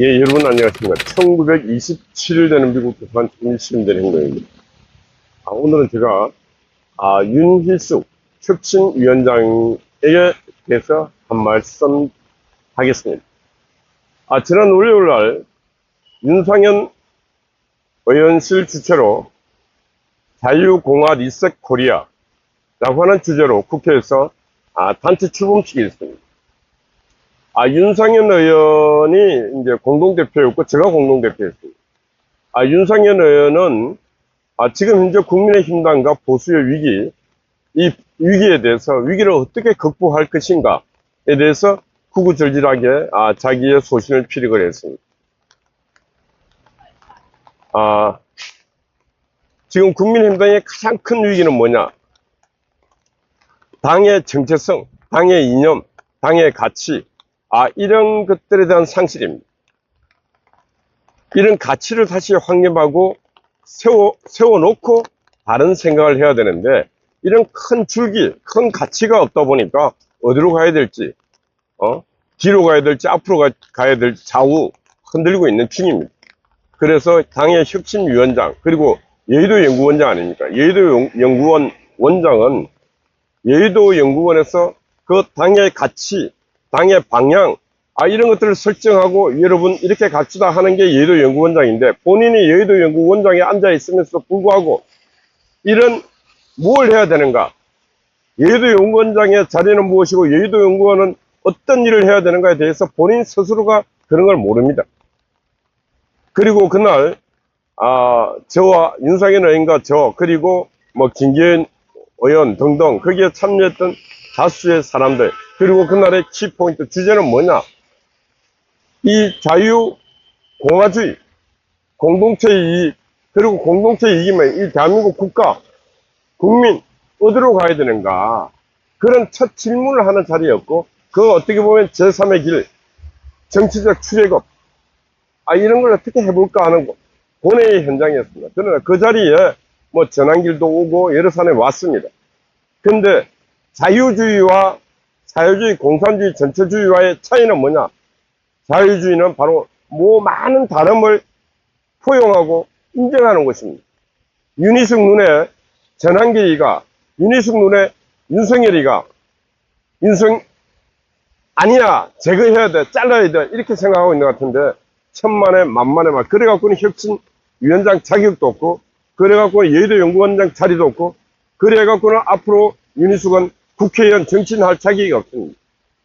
예, 여러분 안녕하십니까. 1927일 되는 미국 대판 시민들의 행동입니다. 아, 오늘은 제가, 아, 윤희숙 혁신위원장에게 대해서 한 말씀 하겠습니다. 아, 지난 월요일 날 윤상현 의원실 주최로 자유공화 리셋 코리아라고 하는 주제로 국회에서 아, 단체 출범식이 있습니다. 아, 윤상현 의원이 이제 공동대표였고, 제가 공동대표였습니다. 아, 윤상현 의원은, 아, 지금 현재 국민의힘당과 보수의 위기, 이 위기에 대해서 위기를 어떻게 극복할 것인가에 대해서 구구절절하게, 아, 자기의 소신을 피력을 했습니다. 아, 지금 국민의힘당의 가장 큰 위기는 뭐냐? 당의 정체성, 당의 이념, 당의 가치, 아, 이런 것들에 대한 상실입니다. 이런 가치를 다시 확립하고 세워, 세워놓고 다른 생각을 해야 되는데, 이런 큰 줄기, 큰 가치가 없다 보니까 어디로 가야 될지, 어? 뒤로 가야 될지 앞으로 가, 가야 될지 좌우 흔들리고 있는 중입니다. 그래서 당의 혁신위원장, 그리고 여의도 연구원장 아닙니까? 여의도 연- 연구원 원장은 여의도 연구원에서 그 당의 가치, 당의 방향, 아, 이런 것들을 설정하고 여러분 이렇게 갑시다 하는 게 여의도 연구원장인데 본인이 여의도 연구원장에 앉아 있으면서 불구하고 이런 뭘 해야 되는가? 여의도 연구원장의 자리는 무엇이고 여의도 연구원은 어떤 일을 해야 되는가에 대해서 본인 스스로가 그런 걸 모릅니다. 그리고 그날 아, 저와 윤상현 의원과 저 그리고 뭐 김기현 의원 등등 거기에 참여했던 다수의 사람들 그리고 그날의 키포인트 주제는 뭐냐? 이 자유 공화주의 공동체 이익 그리고 공동체 이익이면 이 대한민국 국가 국민 어디로 가야 되는가? 그런 첫 질문을 하는 자리였고 그 어떻게 보면 제3의 길 정치적 출애굽 아 이런 걸 어떻게 해볼까 하는 거 본회의 현장이었습니다. 그러나 그 자리에 뭐 전환길도 오고 여러 사람이 왔습니다. 근데 자유주의와 자유주의, 공산주의, 전체주의와의 차이는 뭐냐? 자유주의는 바로 뭐 많은 다름을 포용하고 인정하는 것입니다. 윤희숙 눈에 전환기가, 윤희숙 눈에 윤석열이가, 윤석, 아니야, 제거해야 돼, 잘라야 돼, 이렇게 생각하고 있는 것 같은데, 천만에 만만에 말. 그래갖고는 혁신위원장 자격도 없고, 그래갖고는 여의도 연구원장 자리도 없고, 그래갖고는 앞으로 윤희숙은 국회의원 정치인 할 자격이 없습니다.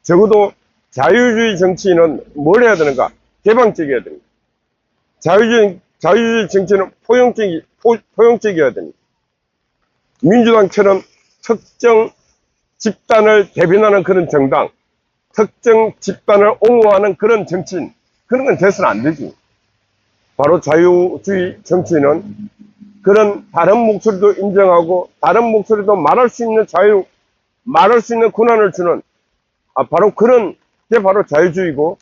적어도 자유주의 정치인은 뭘 해야 되는가? 개방적이어야 됩니다. 자유주의, 자유주의 정치는 포용적이, 포, 포용적이어야 됩니다. 민주당처럼 특정 집단을 대변하는 그런 정당, 특정 집단을 옹호하는 그런 정치인, 그런 건 돼서는 안 되지. 바로 자유주의 정치인은 그런 다른 목소리도 인정하고 다른 목소리도 말할 수 있는 자유, 말할 수 있는 권한을 주는 아, 바로 그런 게 바로 자유주의고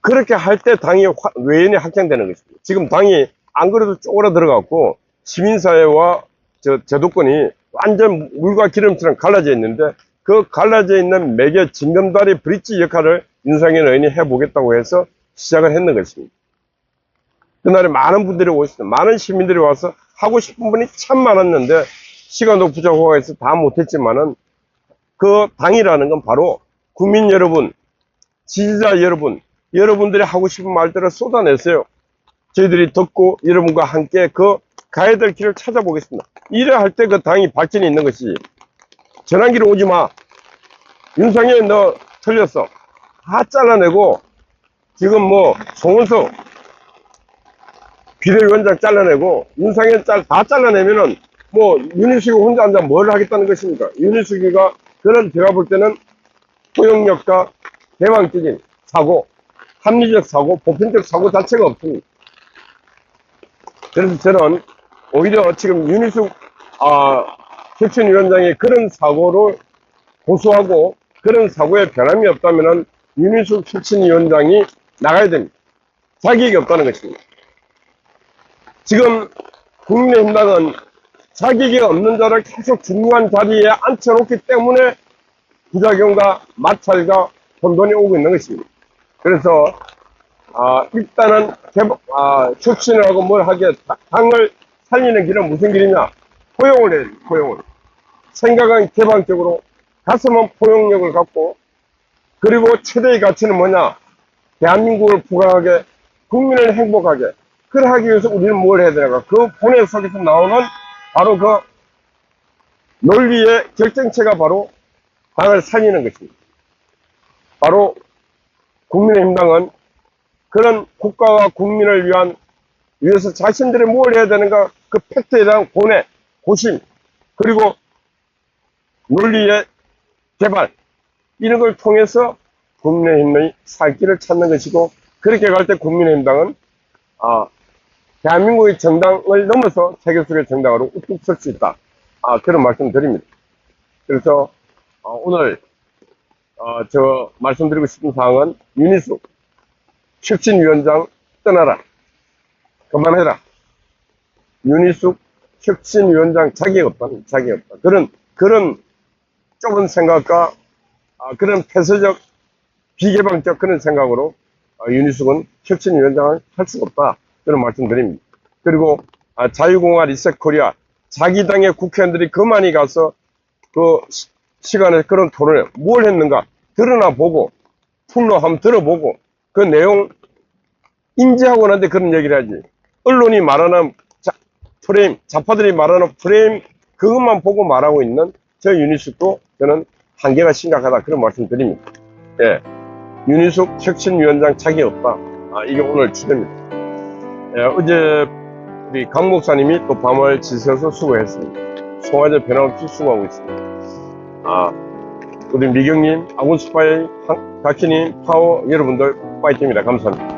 그렇게 할 때 당이 화- 외연이 확장되는 것입니다. 지금 당이 안 그래도 쪼그라 들어갔고 시민사회와 저 제도권이 완전 물과 기름처럼 갈라져 있는데 그 갈라져 있는 매개 징검다리 브릿지 역할을 윤상현 의원이 해보겠다고 해서 시작을 했는 것입니다. 그날에 많은 분들이 오셨어요. 많은 시민들이 와서 하고 싶은 분이 참 많았는데 시간도 부족하고 해서 다 못했지만은 그 당이라는 건 바로 국민 여러분, 지지자 여러분, 여러분들이 하고 싶은 말들을 쏟아냈어요. 저희들이 듣고 여러분과 함께 그 가야 될 길을 찾아보겠습니다. 이래 할 때 그 당이 발전이 있는 것이 전환기로 오지 마. 윤상현 너 틀렸어. 다 잘라내고 지금 뭐 송원석 비대위원장 잘라내고 윤상현 잘, 다 잘라내면은 뭐 윤희숙이 혼자 앉아 뭘 하겠다는 것입니까? 윤희숙이가 그런 제가 볼 때는 포용력과 개방적인 사고, 합리적 사고, 보편적 사고 자체가 없습니다. 그래서 저는 오히려 지금 윤희숙 아, 혁신위원장이 그런 사고를 고수하고 그런 사고에 변함이 없다면은 윤희숙 혁신위원장이 나가야 됩니다. 자격이 없다는 것입니다. 지금 국민의힘당은 자격이 없는 자를 계속 중요한 자리에 앉혀놓기 때문에 부작용과 마찰과 혼돈이 오고 있는 것입니다. 그래서 아, 일단은 개발, 아, 혁신을 하고 뭘 하게 당을 살리는 길은 무슨 길이냐? 포용을 해, 포용을. 생각은 개방적으로, 가슴은 포용력을 갖고, 그리고 최대의 가치는 뭐냐? 대한민국을 부강하게, 국민을 행복하게, 그걸 하기 위해서 우리는 뭘 해야 되는가? 그 본의 속에서 나오는 바로 그 논리의 결정체가 바로 당을 살리는 것입니다. 바로 국민의힘당은 그런 국가와 국민을 위한 위해서 자신들이 뭘 해야 되는가 그 팩트에 대한 고뇌, 고심 그리고 논리의 개발 이런 걸 통해서 국민의힘의 살 길을 찾는 것이고 그렇게 갈 때 국민의힘당은 아, 대한민국의 정당을 넘어서 세계 속의 정당으로 우뚝 설 수 있다. 아, 그런 말씀 드립니다. 그래서 어, 오늘 어, 저 말씀드리고 싶은 사항은 윤희숙 혁신위원장 떠나라. 그만해라. 윤희숙 혁신위원장 자격 없다. 자격 없다. 그런, 그런 좁은 생각과 아, 그런 폐쇄적 비개방적 그런 생각으로 아, 윤희숙은 혁신위원장을 할 수가 없다. 그런 말씀 드립니다. 그리고 아, 자유공화 리셋 코리아 자기 당의 국회의원들이 그만이 가서 그 시- 시간에 그런 토론을 뭘 했는가 드러나 보고 풀로 한번 들어보고 그 내용 인지하고 난데 그런 얘기를 하지. 언론이 말하는 자, 프레임 좌파들이 말하는 프레임 그것만 보고 말하고 있는 저 유니스도 저는 한계가 심각하다 그런 말씀 드립니다. 예. 유니숙 혁신위원장 자격 없다 아, 이게 오늘 주제입니다 예, 어제 우리 강 목사님이 또 밤을 지새서 수고했습니다 송화제 변함없이 수고하고 있습니다 아, 우리 미경님, 아군스파이, 박희님, 파워 여러분들 파이팅입니다. 감사합니다.